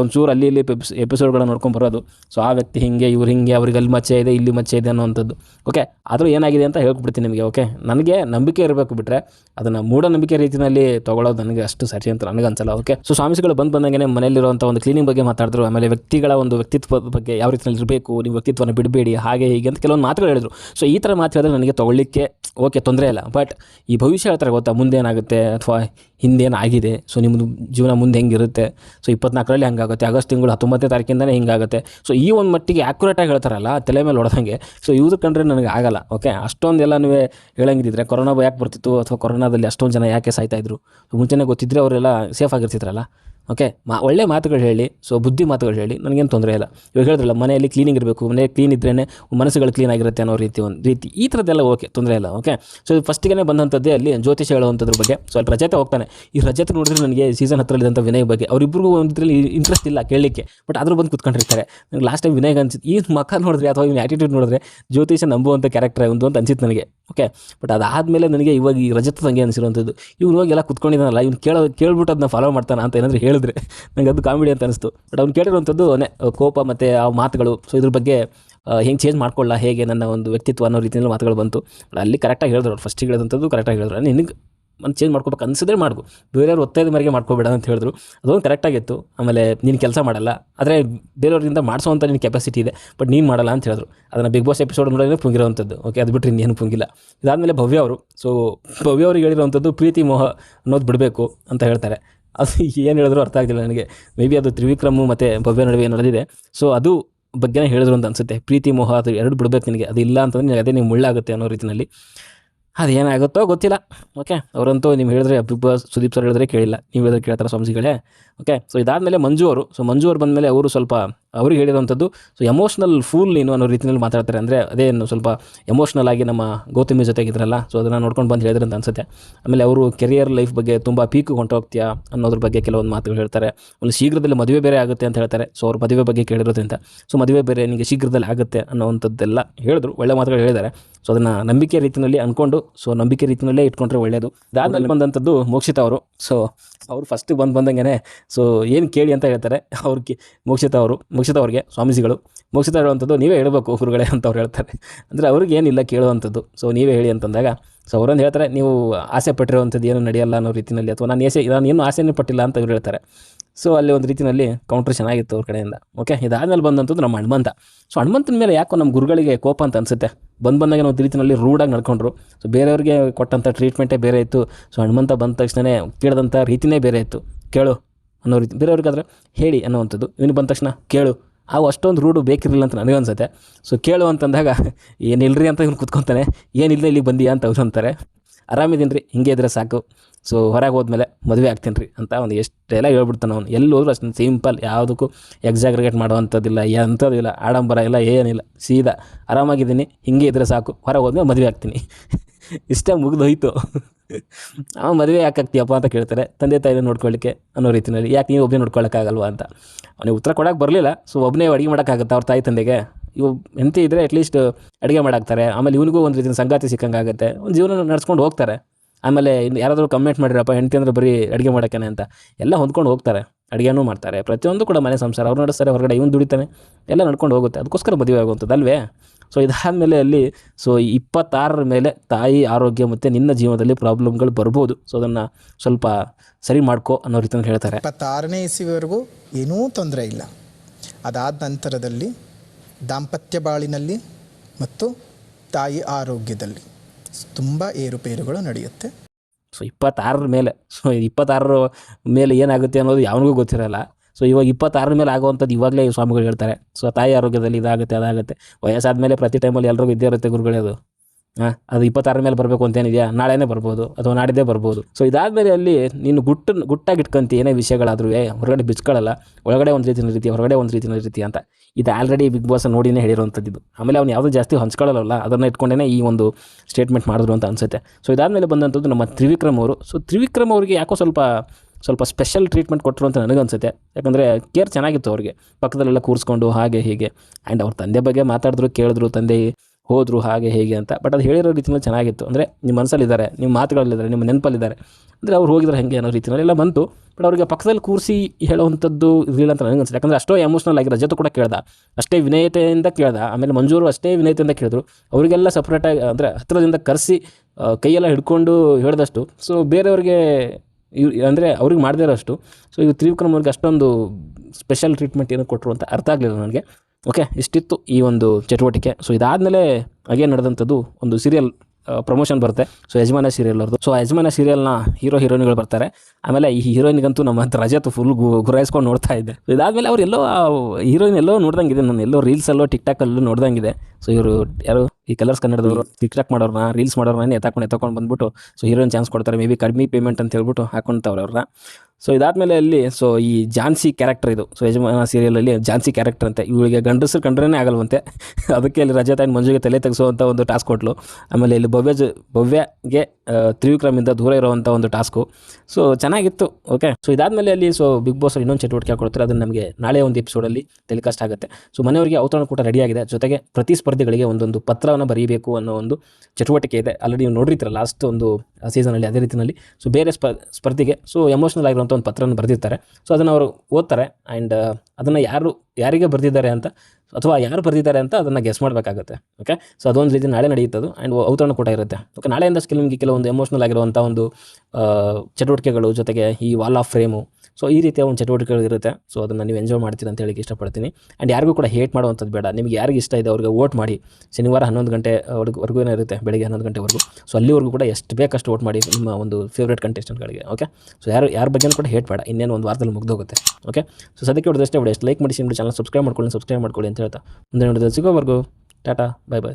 ಒಂಚೂರು ಅಲ್ಲಿ ಇಲ್ಲಿ ಎಪಿಸೋಡ್ಗಳನ್ನ ನೋಡ್ಕೊಂಡು ಬರೋದು. ಸೊ ಆ ವ್ಯಕ್ತಿ ಹಿಂಗೆ, ಇವ್ರು ಹಿಂಗೆ, ಅವ್ರಿಗೆ ಅಲ್ಲಿ ಮಚ್ಚೆ ಇದೆ, ಇಲ್ಲಿ ಮಚ್ಚೆ ಇದೆ ಅನ್ನೋವಂಥದ್ದು. ಓಕೆ ಆದರೂ ಏನಾಗಿದೆ ಅಂತ ಹೇಳ್ಬಿಡ್ತೀನಿ ನಿಮಗೆ ಓಕೆ ನನಗೆ ನಂಬಿಕೆ ಇರಬೇಕು ಬಿಟ್ಟರೆ ಅದನ್ನು ಮೂಢನಂಬಿಕೆ ರೀತಿಯಲ್ಲಿ ತೊಗೊಳೋದು ನನಗೆ ಅಷ್ಟು ಸರಿ ಅಂತ ನನಗೆ ಅನ್ಸಲ್ಲ ಓಕೆ ಸೊ ಸ್ವಾಮಿಗಳು ಬಂದು ಬಂದಂಗೆ ಮನೆಯಲ್ಲಿರುವಂಥ ಒಂದು ಕ್ಲೀನಿಂಗ್ ಬಗ್ಗೆ ಮಾತಾಡಿದ್ರು. ಆಮೇಲೆ ವ್ಯಕ್ತಿಗಳ ಒಂದು ವ್ಯಕ್ತಿತ್ವದ ಬಗ್ಗೆ ಯಾವ ರೀತಿಯಲ್ಲಿ ಇರಬೇಕು ನಿಮ್ಮ ವ್ಯಕ್ತಿತ್ವನ ಬಿಡಬೇಡಿ, ಹಾಗೆ ಹೀಗೆ ಅಂತ ಕೆಲವೊಂದು ಮಾತುಗಳು ಹೇಳಿದ್ರು. ಸೊ ಈ ಥರ ಮಾತು ಹೇಳಿದ್ರೆ ನನಗೆ ತೊಗೊಳ್ಳಿಕ್ಕೆ ಓಕೆ ತೊಂದರೆ ಇಲ್ಲ. ಬಟ್ ಈ ಭವಿಷ್ಯ ಹೇಳ್ತಾರೆ ಗೊತ್ತಾ ಮುಂದೇನಾಗುತ್ತೆ ಅಥವಾ ಹಿಂದೇನು ಆಗಿದೆ ಸೊ ನಿಮ್ಮದು ಜೀವನ ಮುಂದೆ ಹೆಂಗಿರುತ್ತೆ? ಸೊ ಇಪ್ಪತ್ನಾಲ್ಕರಲ್ಲಿ ಹಂಗಾಗುತ್ತೆ? ಆಗಸ್ಟ್ ತಿಂಗಳು ಹತ್ತೊಂಬತ್ತನೇ ತಾರೀಕಿಂದನೇ ಹಿಂಗಾಗುತ್ತೆ. ಸೊ ಈ ಒಂದು ಮಟ್ಟಿಗೆ ಆ್ಯಕ್ಯುರೇಟಾಗಿ ಹೇಳ್ತಾರಲ್ಲ, ತಲೆ ಮೇಲೆ ಹೊಡೆದಂಗೆ ಸೊ ಇವ್ರು ಕಂಡ್ರೆ ನನಗೆ ಆಗಲ್ಲ ಓಕೆ ಅಷ್ಟೊಂದೆಲ್ಲ ನೀವೇ ಹೇಳಂಗಿದ್ದಿದ್ರೆ, ಕೊರೋನಾ ಯಾಕೆ ಬರ್ತಿತ್ತು? ಅಥವಾ ಕೊರೋನಾದಲ್ಲಿ ಅಷ್ಟೊಂದು ಜನ ಯಾಕೆ ಸಾಯ್ತಾಯಿದ್ರು ಮುಂಚೆನೇ ಗೊತ್ತಿದ್ರೆ ಅವರೆಲ್ಲ ಸೇಫ್ ಆಗಿರ್ತಿದ್ರಲ್ಲ? ಓಕೆ ಮಾ, ಒಳ್ಳೆ ಮಾತುಗಳು ಹೇಳಿ ಸೊ ಬುದ್ಧಿ ಮಾತುಗಳು ಹೇಳಿ, ನನಗೇನು ತೊಂದರೆ ಇಲ್ಲ. ಇವಾಗ ಹೇಳಿದ್ರಲ್ಲ, ಮನೆಯಲ್ಲಿ ಕ್ಲೀನಿಂಗ್ ಇರಬೇಕು ಮನೆ ಕ್ಲೀನ್ ಇದ್ರೇ ಮನಸ್ಸುಗಳು ಕ್ಲೀನ್ ಆಗಿರುತ್ತೆ ಅನ್ನೋ ರೀತಿ ಒಂದು ರೀತಿ, ಈ ಥರದ್ದೆಲ್ಲ ಓಕೆ, ತೊಂದರೆ ಇಲ್ಲ ಓಕೆ ಸೊ ಫಸ್ಟಿಗೆ ಬಂದಂಥದ್ದೇ ಅಲ್ಲಿ ಜ್ಯೋತಿಷ ಹೇಳುವಂಥದ್ರ ಬಗ್ಗೆ. ಸೊ ಅಲ್ಲಿ ರಜತೆ ಹೋಗ್ತಾನೆ. ಈ ರಜತೆ ನೋಡಿದ್ರೆ ನನಗೆ ಸೀಸನ್ ಹತ್ತಿರಲ್ಲಿದ್ದಂಥ ವಿನಯ್ ಬಗ್ಗೆ. ಅವರಿಬ್ಬರಿಗೂ ಒಂದ್ರಲ್ಲಿ ಇಂಟ್ರೆಸ್ಟ್ ಇಲ್ಲ ಕೇಳಲಿಕ್ಕೆ. ಬಟ್ ಆದರೂ ಬಂದು ಕುತ್ಕೊಂಡಿರ್ತಾರೆ. ನನಗೆ ಲಾಸ್ಟ್ ಟೈಮ್ ವಿನಯ್ ಅನ್ಸಿತ್ತು ಈ ಮಕ್ಕ ನೋಡಿದ್ರೆ ಅಥವಾ ಇವ್ನ ಆ್ಯಟಿಟ್ಯೂಡ್ ನೋಡಿದ್ರೆ ಜ್ಯೋತಿಷ ನಂಬುವಂಥ ಕ್ಯಾರೆಕ್ಟರ್ ಒಂದು ಅಂತ ಅನ್ಸಿತ್ತು ನನಗೆ. ಓಕೆ ಬಟ್ ಅದಾದಮೇಲೆ ನನಗೆ ಇವಾಗ ಈ ರಜತ ತಂಗೆ ಅನಿಸಿರುವಂಥದ್ದು ಇವ್ರು ಹೋಗಿ ಎಲ್ಲ ಕುತ್ಕೊಂಡಿದ್ದಾನಲ್ಲ ಇವ್ನು ಕೇಳೋ, ಕೇಳ್ಬಿಟ್ಟು ಅದನ್ನ ಫಾಲೋ ಮಾಡ್ತಾನೆ ಅಂತ ಏನಾದರೂ ಹೇಳಿದ್ರೆ ನನಗೆ ಅದು ಕಾಮಿಡಿ ಅಂತ ಅನಿಸ್ತು. ಬಟ್ ಅವ್ನು ಕೇಳಿರುವಂಥದ್ದು ಕೋಪ ಮತ್ತು ಆ ಮಾತುಗಳು. ಸೊ ಇದ್ರ ಬಗ್ಗೆ ಹೆಂಗೆ ಚೇಂಜ್ ಮಾಡ್ಕೊಳ್ಳ, ಹೇಗೆ ನನ್ನ ಒಂದು ವ್ಯಕ್ತಿತ್ವ ಅನ್ನೋ ರೀತಿಯಲ್ಲಿ ಮಾತುಗಳು ಬಂತು. ಅಲ್ಲಿ ಕರೆಕ್ಟಾಗಿ ಹೇಳಿದ್ರು ಅವ್ರು. ಫಸ್ಟಿಗೆ ಹೇಳಿದಂಥದ್ದು ಕರೆಕ್ಟಾಗಿ ಹೇಳಿದ್ರು. ನಿನಗೆ ಒಂದು ಚೇಂಜ್ ಮಾಡ್ಕೋಬೇಕು ಅನ್ಸಿದ್ರೆ ಮಾಡ್ಕೊ ಬೇರೆಯವ್ರು ಒತ್ತಾಯದ ಮೇರೆಗೆ ಮಾಡ್ಕೋಬೇಡ ಅಂತ ಹೇಳಿದ್ರು. ಅದೊಂದು ಕರೆಕ್ಟಾಗಿತ್ತು ಆಮೇಲೆ ನೀನು ಕೆಲಸ ಮಾಡಲ್ಲ. ಆದರೆ ಬೇರೆಯವರಿಂದ ಮಾಡಿಸೋವಂಥ ನಿನ್ನ ಕೆಪಾಸಿಟಿ ಇದೆ. ಬಟ್ ನೀನು ಮಾಡಲ್ಲ ಅಂತ ಹೇಳಿದ್ರು. ಅದನ್ನು ಬಿಗ್ ಬಾಸ್ ಎಪಿಸೋಡ್ ನೋಡಿದ್ರೆ ಪುಂಗಿರೋವಂಥದ್ದು. ಓಕೆ ಅದು ಬಿಟ್ಟರೆ ಇನ್ನೇನು ಪುಂಗಿಲ್ಲ. ಇದಾದಮೇಲೆ ಭವ್ಯ ಅವರು. ಸೊ ಭವ್ಯ ಅವ್ರಿಗೆ ಹೇಳಿರುವಂಥದ್ದು ಪ್ರೀತಿ, ಮೋಹ ಅನ್ನೋದು ಬಿಡಬೇಕು ಅಂತ ಹೇಳ್ತಾರೆ. ಅದು ಏನು ಹೇಳಿದ್ರು ಅರ್ಥ ಆಗಿಲ್ಲ ನನಗೆ. ಮೇ ಬಿ ಅದು ತ್ರಿವಿಕ್ರಮು ಮತ್ತು ಭವ್ಯ ನಡುವೆ ನಡೆದಿದೆ. ಸೊ ಅದು ಬಗ್ಗೆನೇ ಹೇಳಿದ್ರು ಅಂತ ಅನಿಸುತ್ತೆ. ಪ್ರೀತಿ, ಮೋಹ ಅದು ಎರಡು ಬಿಡಬೇಕು ನಿನಗೆ. ಅದು ಇಲ್ಲ ಅಂತಂದರೆ ಅದೇ ನೀವು ಮುಳ್ಳಾಗುತ್ತೆ ಅನ್ನೋ ರೀತಿಯಲ್ಲಿ. ಅದು ಏನಾಗುತ್ತೋ ಗೊತ್ತಿಲ್ಲ. ಓಕೆ ಅವರಂತೂ ನೀವು ಹೇಳಿದ್ರೆ ಬಿಗ್ ಬಾಸ್ ಸುದೀಪ್ ಸರ್ ಹೇಳಿದ್ರೆ ಕೇಳಿಲ್ಲ. ನೀವು ಹೇಳಿದ್ರೆ ಕೇಳ್ತಾರೆ ಸ್ವಾಮೀಜಿಗಳೇ. ಓಕೆ ಸೊ ಇದಾದಮೇಲೆ ಮಂಜು ಅವರು ಸೊ ಮಂಜು ಅವ್ರು ಬಂದಮೇಲೆ ಅವರು ಸ್ವಲ್ಪ ಅವ್ರಿಗೆ ಹೇಳಿರೋವಂಥದ್ದು. ಸೊ ಎಮೋಷ್ನಲ್ ಫೂಲ್ ನೀನು ಅನ್ನೋ ರೀತಿಯಲ್ಲಿ ಮಾತಾಡ್ತಾರೆ. ಅಂದರೆ ಅದೇನು ಸ್ವಲ್ಪ ಎಮೋಷ್ನಲ್ ಆಗಿ ನಮ್ಮ ಗೌತಮಿ ಜೊತೆಗಿದ್ರಲ್ಲ. ಸೊ ಅದನ್ನು ನೋಡ್ಕೊಂಡು ಬಂದು ಹೇಳಿದ್ರೆ ಅಂತ ಅನ್ಸುತ್ತೆ. ಆಮೇಲೆ ಅವರು ಕೆರಿಯರ್ ಲೈಫ್ ಬಗ್ಗೆ ತುಂಬ ಪೀಕ್ ಹೊಂಟೋಗ್ತೀಯಾ ಅನ್ನೋದ್ರ ಬಗ್ಗೆ ಕೆಲವೊಂದು ಮಾತುಗಳು ಹೇಳ್ತಾರೆ. ಒಂದು ಶೀಘ್ರದಲ್ಲಿ ಮದುವೆ ಬೇರೆ ಆಗುತ್ತೆ ಅಂತ ಹೇಳ್ತಾರೆ. ಸೊ ಅವ್ರ ಮದುವೆ ಬಗ್ಗೆ ಕೇಳಿರೋದ್ರಿಂದ. ಸೊ ಮದುವೆ ಬೇರೆ ನಿಮಗೆ ಶೀಘ್ರದಲ್ಲಿ ಆಗುತ್ತೆ ಅನ್ನೋವಂಥದ್ದೆಲ್ಲ ಹೇಳಿದ್ರು. ಒಳ್ಳೆ ಮಾತುಗಳು ಹೇಳಿದ್ದಾರೆ. ಸೊ ಅದನ್ನು ನಂಬಿಕೆ ರೀತಿಯಲ್ಲಿ ಅಂದ್ಕೊಂಡು ಸೊ ನಂಬಿಕೆ ರೀತಿಯಲ್ಲೇ ಇಟ್ಕೊಂಡ್ರೆ ಒಳ್ಳೆಯದು ಅದಾದಮೇಲೆ ಬಂದಂಥದ್ದು ಮೋಕ್ಷಿತ ಅವರು. ಸೊ ಅವರು ಫಸ್ಟಿಗೆ ಬಂದು ಬಂದಂಗೆ ಸೊ ಏನು ಕೇಳಿ ಅಂತ ಹೇಳ್ತಾರೆ. ಅವ್ರಿಗೆ ಮೋಕ್ಷಿತ ಅವರು. ಮೋಕ್ಷಿತ ಅವ್ರಿಗೆ ಸ್ವಾಮೀಜಿಗಳು ಮೋಕ್ಷಿತ ಹೇಳುವಂಥದ್ದು ನೀವೇ ಹೇಳಬೇಕು ಗುರುಗಳೇ ಅಂತ ಅವ್ರು ಹೇಳ್ತಾರೆ. ಅಂದರೆ ಅವ್ರಿಗೆ ಏನಿಲ್ಲ ಕೇಳುವಂಥದ್ದು. ಸೊ ನೀವೇ ಹೇಳಿ ಅಂತಂದಾಗ ಸೊ ಅವರೊಂದು ಹೇಳ್ತಾರೆ, ನೀವು ಆಸೆ ಪಟ್ಟಿರುವಂಥದ್ದು ಏನು ನಡೆಯಲ್ಲ ಅನ್ನೋ ರೀತಿಯಲ್ಲಿ ಅಥವಾ ನಾನು ಆಸೆ ನಾನು ಏನು ಆಸೆನೇ ಪಟ್ಟಿಲ್ಲ ಅಂತ ಇವ್ರು ಹೇಳ್ತಾರೆ. ಸೊ ಅಲ್ಲಿ ಒಂದು ರೀತಿಯಲ್ಲಿ ಕೌಂಟ್ರ್ ಚೆನ್ನಾಗಿತ್ತು ಅವ್ರ ಕಡೆಯಿಂದ. ಓಕೆ ಇದಾದಮೇಲೆ ಬಂದಂಥದ್ದು ನಮ್ಮ ಹನುಮಂತ. ಸೊ ಹನುಮಂತನ ಮೇಲೆ ಯಾಕೋ ನಮ್ಮ ಗುರುಗಳಿಗೆ ಕೋಪ ಅಂತ ಅನಿಸುತ್ತೆ. ಬಂದು ಬಂದಾಗ ಒಂದು ರೀತಿಯಲ್ಲಿ ರೂಡಾಗಿ ನಡ್ಕೊಂಡ್ರು. ಸೊ ಬೇರೆಯವ್ರಿಗೆ ಕೊಟ್ಟಂಥ ಟ್ರೀಟ್ಮೆಂಟೇ ಬೇರೆ ಇತ್ತು. ಸೊ ಹನುಮಂತ ಬಂದ ತಕ್ಷಣವೇ ಕೇಳಿದಂಥ ರೀತಿನೇ ಬೇರೆ ಇತ್ತು. ಕೇಳು ಅನ್ನೋ ರೀತಿ ಬೇರೆಯವ್ರಿಗಾದ್ರೆ ಹೇಳಿ ಅನ್ನೋವಂಥದ್ದು. ಇವನು ಬಂದ ತಕ್ಷಣ ಕೇಳು. ಅವು ಅಷ್ಟೊಂದು ರೂಢು ಬೇಕಿರಲಿಲ್ಲ ಅಂತ ನನಗೆ ಅನ್ಸುತ್ತೆ. ಸೊ ಕೇಳು ಅಂತಂದಾಗ ಏನಿಲ್ಲರಿ ಅಂತ ಇವ್ನು ಕೂತ್ಕೊತಾನೆ. ಏನಿಲ್ಲದೆ ಇಲ್ಲಿ ಬಂದಿಯಾ ಅಂತ ಅವ್ರು ಅಂತಾರೆ. ಆರಾಮಿದ್ದೀನಿ ರೀ ಹಿಂಗೆ ಇದ್ರೆ ಸಾಕು. ಸೊ ಹೊರಗೆ ಹೋದ್ಮೇಲೆ ಮದುವೆ ಆಗ್ತೀನಿ ರೀ ಅಂತ ಒಂದು ಎಷ್ಟೆಲ್ಲ ಹೇಳ್ಬಿಡ್ತಾನೆ ಅವನು. ಎಲ್ಲಿ ಹೋದ್ರು ಅಷ್ಟೊಂದು ಸಿಂಪಲ್, ಯಾವುದಕ್ಕೂ ಎಕ್ಸಾಗ್ರಿಗೇಟ್ ಮಾಡುವಂಥದ್ದಿಲ್ಲ, ಎಂಥದ್ದು ಇಲ್ಲ. ಆಡಂಬರ ಇಲ್ಲ, ಏನಿಲ್ಲ. ಸೀದಾ ಆರಾಮಾಗಿದ್ದೀನಿ, ಹಿಂಗೆ ಇದ್ರೆ ಸಾಕು. ಹೊರಗೆ ಹೋದ್ಮೇಲೆ ಮದುವೆ ಆಗ್ತೀನಿ. ಇಷ್ಟೇ ಮುಗಿದೋಯ್ತು. ಅವ ಮದುವೆ ಯಾಕೆ ಆಗ್ತೀಯಪ್ಪ ಅಂತ ಕೇಳ್ತಾರೆ. ತಂದೆ ತಾಯಿನ ನೋಡ್ಕೊಳ್ಳಿಕ್ಕೆ ಅನ್ನೋ ರೀತಿಯಲ್ಲಿ ಯಾಕೆ ನೀವು ಒಬ್ಬನೇ ನೋಡ್ಕೊಳ್ಳೋಕ್ಕಾಗಲ್ವಾ ಅಂತ. ಅವನಿಗೆ ಉತ್ತರ ಕೊಡೋಕೆ ಬರಲಿಲ್ಲ. ಸೊ ಒಬ್ಬನೇ ಅಡುಗೆ ಮಾಡೋಕ್ಕಾಗತ್ತೆ ಅವ್ರ ತಾಯಿ ತಂದೆಗೆ? ಇವು ಹೆಂಡತಿ ಇದ್ದರೆ ಅಟ್ಲೀಸ್ಟ್ ಅಡುಗೆ ಮಾಡಾಕ್ತಾರೆ. ಆಮೇಲೆ ಇವನಿಗೂ ಒಂದು ರೀತಿಯ ಸಂಗಾತಿ ಸಿಕ್ಕಂಗೆ ಆಗುತ್ತೆ ಒಂದು ಜೀವನ ನಡ್ಸ್ಕೊಂಡು ಹೋಗ್ತಾರೆ. ಆಮೇಲೆ ಇನ್ನು ಯಾರಾದರೂ ಕಮೆಂಟ್ ಮಾಡಿರಪ್ಪ, ಹೆಂಡತಿ ಅಂದರೆ ಬರೀ ಅಡುಗೆ ಮಾಡೋಕ್ಕೇನೆ ಅಂತ. ಎಲ್ಲ ಹೊಂದ್ಕೊಂಡು ಹೋಗ್ತಾರೆ. ಅಡುಗೆನೂ ಮಾಡ್ತಾರೆ. ಪ್ರತಿಯೊಂದು ಕೂಡ ಮನೆ ಸಂಸಾರ. ಅವ್ರು ನಡೆಸ್ತಾರೆ, ಹೊರಗಡೆ ಇವನು ದುಡಿತಾನೆ. ಎಲ್ಲ ನಡ್ಕೊಂಡು ಹೋಗುತ್ತೆ. ಅದಕ್ಕೋಸ್ಕರ ಮದುವೆ ಆಗುವಂಥದ್ದು ಅಲ್ವೇ ಸೊ ಇದಾದಮೇಲೆ ಅಲ್ಲಿ ಸೊ ಇಪ್ಪತ್ತಾರರ ಮೇಲೆ ತಾಯಿ ಆರೋಗ್ಯ ಮತ್ತು ನಿನ್ನ ಜೀವನದಲ್ಲಿ ಪ್ರಾಬ್ಲಮ್ಗಳು ಬರ್ಬೋದು. ಸೊ ಅದನ್ನು ಸ್ವಲ್ಪ ಸರಿ ಮಾಡ್ಕೋ ಅನ್ನೋ ರೀತಿಯಲ್ಲಿ ಹೇಳ್ತಾರೆ. ಇಪ್ಪತ್ತಾರನೇ ಇಸುವವರೆಗೂ ಏನೂ ತೊಂದರೆ ಇಲ್ಲ. ಅದಾದ ನಂತರದಲ್ಲಿ ದಾಂಪತ್ಯ ಬಾಳಿನಲ್ಲಿ ಮತ್ತು ತಾಯಿ ಆರೋಗ್ಯದಲ್ಲಿ ತುಂಬ ಏರುಪೇರುಗಳು ನಡೆಯುತ್ತೆ. ಸೊ ಇಪ್ಪತ್ತಾರರ ಮೇಲೆ ಸೊ ಇಪ್ಪತ್ತಾರರ ಮೇಲೆ ಏನಾಗುತ್ತೆ ಅನ್ನೋದು ಯಾವನಿಗೂ ಗೊತ್ತಿರಲ್ಲ. ಸೊ ಇವಾಗ ಇಪ್ಪತ್ತಾರ ಮೇಲೆ ಆಗುವಂಥದ್ದು ಇವಾಗಲೇ ಸ್ವಾಮಿಗಳು ಹೇಳ್ತಾರೆ. ಸೊ ತಾಯಿ ಆರೋಗ್ಯದಲ್ಲಿ ಇದಾಗುತ್ತೆ, ಅದಾಗುತ್ತೆ. ವಯಸ್ಸಾದ ಮೇಲೆ ಪ್ರತಿ ಟೈಮಲ್ಲಿ ಎಲ್ರಿಗೂ ಇದ್ದೇ ಇರುತ್ತೆ ಗುರುಗಳೇ ಅದು. ಹಾಂ, ಅದು ಇಪ್ಪತ್ತಾರ ಮೇಲೆ ಬರಬೇಕು ಅಂತೇನಿದೆಯಾ ನಾಳೆನೇ ಬರ್ಬೋದು, ಅಥವಾ ನಾಡಿದ್ದೇ ಬರ್ಬೋದು. ಸೊ ಇದಾದಮೇಲೆ ಅಲ್ಲಿ ನೀನು ಗುಟ್ಟು, ಗುಟ್ಟಾಗಿ ಇಟ್ಕೊಂತಿ, ಏನೇ ವಿಷಯಗಳಾದ್ರೂ ಹೊರಗಡೆ ಬಿಚ್ಕೊಳ್ಳಲ್ಲ, ಒಳಗಡೆ ಒಂದು ರೀತಿಯ ರೀತಿ ಹೊರಗಡೆ ಒಂದು ರೀತಿಯ ರೀತಿ ಅಂತ. ಇದು ಆಲ್ರೆಡಿ ಬಿಗ್ ಬಾಸ್ ನೋಡಿನೇ ಹೇಳಿರುವಂಥದ್ದು ಆಮೇಲೆ ಅವ್ನು ಯಾವುದೂ ಜಾಸ್ತಿ ಹಂಚ್ಕೊಳ್ಳಲ್ಲ ಅದನ್ನು ಇಟ್ಕೊಂಡೇ ಈ ಒಂದು ಸ್ಟೇಟ್ಮೆಂಟ್ ಮಾಡಿದ್ರು ಅಂತ ಅನಿಸುತ್ತೆ. ಸೊ ಇದಾದಮೇಲೆ ಬಂದಂಥದ್ದು ನಮ್ಮ ತ್ರಿವಿಕ್ರಮ್ ಅವರು. ಸೊ ತ್ರಿವಿಕ್ರಮ್ ಅವರಿಗೆ ಯಾಕೋ ಸ್ವಲ್ಪ ಸ್ವಲ್ಪ ಸ್ಪೆಷಲ್ ಟ್ರೀಟ್ಮೆಂಟ್ ಕೊಟ್ಟರು ಅಂತ ನನಗನ್ಸುತ್ತೆ. ಯಾಕಂದರೆ ಕೇರ್ ಚೆನ್ನಾಗಿತ್ತು ಅವ್ರಿಗೆ. ಪಕ್ಕದಲ್ಲೆಲ್ಲ ಕೂರಿಸ್ಕೊಂಡು ಹಾಗೆ ಹೀಗೆ. ಆ್ಯಂಡ್ ಅವ್ರ ತಂದೆ ಬಗ್ಗೆ ಮಾತಾಡಿದ್ರು, ಕೇಳಿದ್ರು, ತಂದೆ ಹೋದರು ಹಾಗೆ ಹೇಗೆ ಅಂತ. ಬಟ್ ಅದು ಹೇಳಿರೋ ರೀತಿಯಲ್ಲಿ ಚೆನ್ನಾಗಿತ್ತು. ಅಂದರೆ ನಿಮ್ಮ ಮನಸ್ಸಲ್ಲಿದ್ದಾರೆ ನಿಮ್ಮ ಮಾತುಗಳಲ್ಲಿದ್ದಾರೆ, ನಿಮ್ಮ ನೆನಪಲ್ಲಿದ್ದಾರೆ. ಅಂದರೆ ಅವ್ರು ಹೋಗಿದ್ರೆ ಹಾಗೆ ಅನ್ನೋ ರೀತಿಯಲ್ಲಿ ಎಲ್ಲ ಬಂತು. ಬಟ್ ಅವ್ರಿಗೆ ಪಕ್ಕದಲ್ಲಿ ಕೂರಿಸಿ ಹೇಳುವಂಥದ್ದು ಇರಲಿಲ್ಲ ಅಂತ ನನಗೆ ಅನ್ಸುತ್ತೆ ಯಾಕಂದರೆ ಅಷ್ಟೋ ಎಮೋಷ್ನಲ್ ಆಗಿ ರಜತ್ ಕೂಡ ಕೇಳ್ದ. ಅಷ್ಟೇ ವಿನಯತೆಯಿಂದ ಕೇಳ್ದ. ಆಮೇಲೆ ಮಂಜೂರು ಅಷ್ಟೇ ವಿನಯತೆಯಿಂದ ಕೇಳಿದ್ರು. ಅವರಿಗೆಲ್ಲ ಸಪ್ರೇಟಾಗಿ ಅಂದರೆ ಹತ್ತಿರದಿಂದ ಕರೆಸಿ ಕೈಯೆಲ್ಲ ಹಿಡ್ಕೊಂಡು ಹೇಳಿದಷ್ಟು. ಸೊ ಬೇರೆಯವ್ರಿಗೆ ಇವ್ ಅಂದರೆ ಅವ್ರಿಗೆ ಮಾಡದೇ ಇರೋಷ್ಟು. ಸೊ ಇವು ತ್ರಿವಿಕ್ರಮ್ ಅವ್ರಿಗೆ ಅಷ್ಟೊಂದು ಸ್ಪೆಷಲ್ ಟ್ರೀಟ್ಮೆಂಟ್ ಏನೋ ಕೊಟ್ಟರು ಅಂತ ಅರ್ಥ ಆಗಲಿಲ್ಲ ನನಗೆ. ಓಕೆ ಇಷ್ಟಿತ್ತು ಈ ಒಂದು ಚಟುವಟಿಕೆ. ಸೊ ಇದಾದಮೇಲೆ ಹಾಗೆ ನಡೆದಂಥದ್ದು, ಒಂದು ಸೀರಿಯಲ್ ಪ್ರಮೋಷನ್ ಬರುತ್ತೆ. ಸೊ ಯಜಮಾನ ಸೀರಿಯಲ್ ಅವ್ರದ್ದು ಸೊ ಯಜಮಾನ ಸೀರಿಯಲ್ನ ಹೀರೋ ಹೀರೋಯಿನ್ಗಳು ಬರ್ತಾರೆ. ಆಮೇಲೆ ಈ ಹೀರೋಯಿನ್ಗಂತೂ ನಮ್ಮ ರಜತ್ ಫುಲ್ ಗುರಾಯಿಸ್ಕೊಂಡು ನೋಡ್ತಾ ಇದ್ದೆ. ಇದಾದಮೇಲೆ ಅವ್ರು ಎಲ್ಲೋ ಹೀರೋಯಿನ್ ಎಲ್ಲೋ ನೋಡ್ದಂಗಿದೆ. ನಾನು ಎಲ್ಲೋ ರೀಲ್ಸಲ್ಲೋ ಟಿಕ್ಟಾಕಲ್ಲೂ ನೋಡ್ದಂಗಿದೆ. ಸೊ ಇವರು ಯಾರು? ಈ ಕಲರ್ಸ್ ಕನ್ನಡದವರು ಟಿಕ್ಟಾಕ್ ಮಾಡೋರ್ನ ರೀಲ್ಸ್ ಮಾಡೋರ್ನ ಎತ್ತಾಕೊಂಡು ಎತ್ತಕೊಂಡು ಬಂದ್ಬಿಟ್ಟು ಸೊ ಹೀರೋಯಿನ್ ಚಾನ್ಸ್ ಕೊಡ್ತಾರೆ ಮೇ ಬಿ ಕಡಿಮೆ ಪೇಮೆಂಟ್ ಅಂತ ಹೇಳ್ಬಿಟ್ಟು ಹಾಕೊಂತವ್ರೆ ಅವ್ರನ್ನ ಸೊ ಇದಾದಮೇಲೆ ಅಲ್ಲಿ ಸೊ ಈ ಜಾನ್ಸಿ ಕ್ಯಾರೆಕ್ಟರ್ ಇದು. ಸೊ ಯಜಮಾನ ಸೀರಿಯಲಲ್ಲಿ ಜಾನ್ಸಿ ಕ್ಯಾರೆಕ್ಟರ್ ಅಂತೆ. ಇವಳಿಗೆ ಗಂಡಸರು ಕಂಡ್ರೇ ಆಗಲ್ವಂತೆ. ಅದಕ್ಕೆ ಅಲ್ಲಿ ರಜಾ ತಾಯಿ ಮಂಜುಗೆ ತಲೆ ತೆಗೆಸುವಂಥ ಒಂದು ಟಾಸ್ಕ್ ಕೊಟ್ಲು. ಆಮೇಲೆ ಇಲ್ಲಿ ಭವ್ಯ ಜ ಭವ್ಯಗೆ ತ್ರಿವಿಕ್ರಮಿಂದ ದೂರ ಇರುವಂಥ ಒಂದು ಟಾಸ್ಕು ಸೊ ಚೆನ್ನಾಗಿತ್ತು ಓಕೆ ಸೊ ಇದಾದಮೇಲೆ ಅಲ್ಲಿ ಸೊ ಬಿಗ್ ಬಾಸ್ ಇನ್ನೊಂದು ಚಟುವಟಿಕೆ ಕೊಡ್ತಾರೆ. ಅದನ್ನು ನಮಗೆ ನಾಳೆ ಒಂದು ಎಪಿಸೋಡಲ್ಲಿ ಟೆಲಿಕಾಸ್ಟ್ ಆಗುತ್ತೆ. ಸೊ ಮನೆಯವರಿಗೆ ಔತಣ ಕೂಡ ರೆಡಿಯಾಗಿದೆ ಜೊತೆಗೆ ಪ್ರತಿಸ್ಪರ್ಧಿಗಳಿಗೆ ಒಂದೊಂದು ಪತ್ರ ಪತ್ರವನ್ನು ಬರೀಬೇಕು ಅನ್ನೋ ಒಂದು ಚಟುವಟಿಕೆ ಇದೆ. ಆಲ್ರೆಡಿ ನೀವು ನೋಡಿರ್ತೀರ ಲಾಸ್ಟ್ ಒಂದು ಸೀಸನಲ್ಲಿ ಅದೇ ರೀತಿಯಲ್ಲಿ ಸೊ ಬೇರೆ ಸ್ಪ, ಸ್ಪರ್ಧಿಗೆ ಸೊ ಎಮೋಷ್ನಲ್ ಆಗಿರುವಂಥ ಒಂದು ಪತ್ರವನ್ನು ಬರೆದಿರ್ತಾರೆ. ಸೊ ಅದನ್ನು ಅವರು ಓದ್ತಾರೆ ಆ್ಯಂಡ್ ಅದನ್ನು ಯಾರು, ಯಾರಿಗೆ ಬರೆದಿದ್ದಾರೆ ಅಂತ, ಅಥವಾ ಯಾರು ಬರೆದಿದ್ದಾರೆ ಅಂತ ಅದನ್ನು ಗೆಸ್ ಮಾಡಬೇಕಾಗುತ್ತೆ. ಓಕೆ ಸೊ ಅದೊಂದು ರೀತಿ ನಾಳೆ ನಡೆಯುತ್ತದು ಆ್ಯಂಡ್ ಅವತರಣ ಕೂಡ ಇರುತ್ತೆ. ಓಕೆ ನಾಳೆಯಿಂದ ನಿಮಗೆ ಕೆಲವೊಂದು ಎಮೋಷ್ನಲ್ ಆಗಿರುವಂಥ ಒಂದು ಚಟುವಟಿಕೆಗಳು ಜೊತೆಗೆ ಈ ವಾಲ್ ಆಫ್ ಫ್ರೇಮು ಸೊ ಈ ರೀತಿಯ ಒಂದು ಚಟುವಟಿಕೆಗಳು ಇರುತ್ತೆ. ಸೊ ಅದನ್ನು ನೀವು ಎಂಜಾಯ್ ಮಾಡ್ತೀರಿ ಅಂತ ಹೇಳಿ ಇಷ್ಟಪಡ್ತೀನಿ. ಆ್ಯಂಡ್ ಯಾರಿಗೂ ಕೂಡ ಹೇಟ್ ಮಾಡುವಂಥದ್ದು ಬೇಡ. ನಿಮಗೆ ಯಾರಿಗೆ ಇಷ್ಟ ಇದೆ ಅವ್ರಿಗೆ ವೋಟ್ ಮಾಡಿ. ಶನಿವಾರ ಹನ್ನೊಂದು ಗಂಟೆ ವರ್ಗೂ ಇರುತ್ತೆ, ಬೆಳಿಗ್ಗೆ ಹನ್ನೊಂದು ಗಂಟೆವರೆಗೂ ಸೊ ಅಲ್ಲಿವರೆಗೂ ಕೂಡ ಎಷ್ಟು ಬೇಕಷ್ಟು ವೋಟ್ ಮಾಡಿ ನಿಮ್ಮ ಒಂದು ಫೇವ್ರೇಟ್ ಕಂಟೆಸ್ಟೆಂಟ್ಗಳಿಗೆ ಓಕೆ ಸೊ ಯಾರು, ಯಾರ ಬಗ್ಗೆನೂ ಕೂಡ ಹೇಟ್ ಬೇಡ. ಇನ್ನೇನು ಒಂದು ವಾರದಲ್ಲಿ ಮುಗ್ದೋಗುತ್ತೆ ಓಕೆ ಸೊ ಸದ್ಯಕ್ಕೆ ಹೊಡೆದಷ್ಟೇ ಬಿಡಿ. ಎಷ್ಟು ಲೈಕ್ ಮಾಡಿ ಚಾನಲ್ ಸಬ್ಸ್ಕ್ರೈಬ್ ಮಾಡ್ಕೊಳ್ಳಿ ಸಬ್ಸ್ಕ್ರೈಬ್ ಮಾಡ್ಕೊಳ್ಳಿ ಅಂತ ಹೇಳ್ತಾ. ಮುಂದೆ ನೋಡಿದ್ರೆ ಸಿಗೋವರೆಗೂ. ಟಾಟಾ ಬಾಯ್ ಬಾಯ್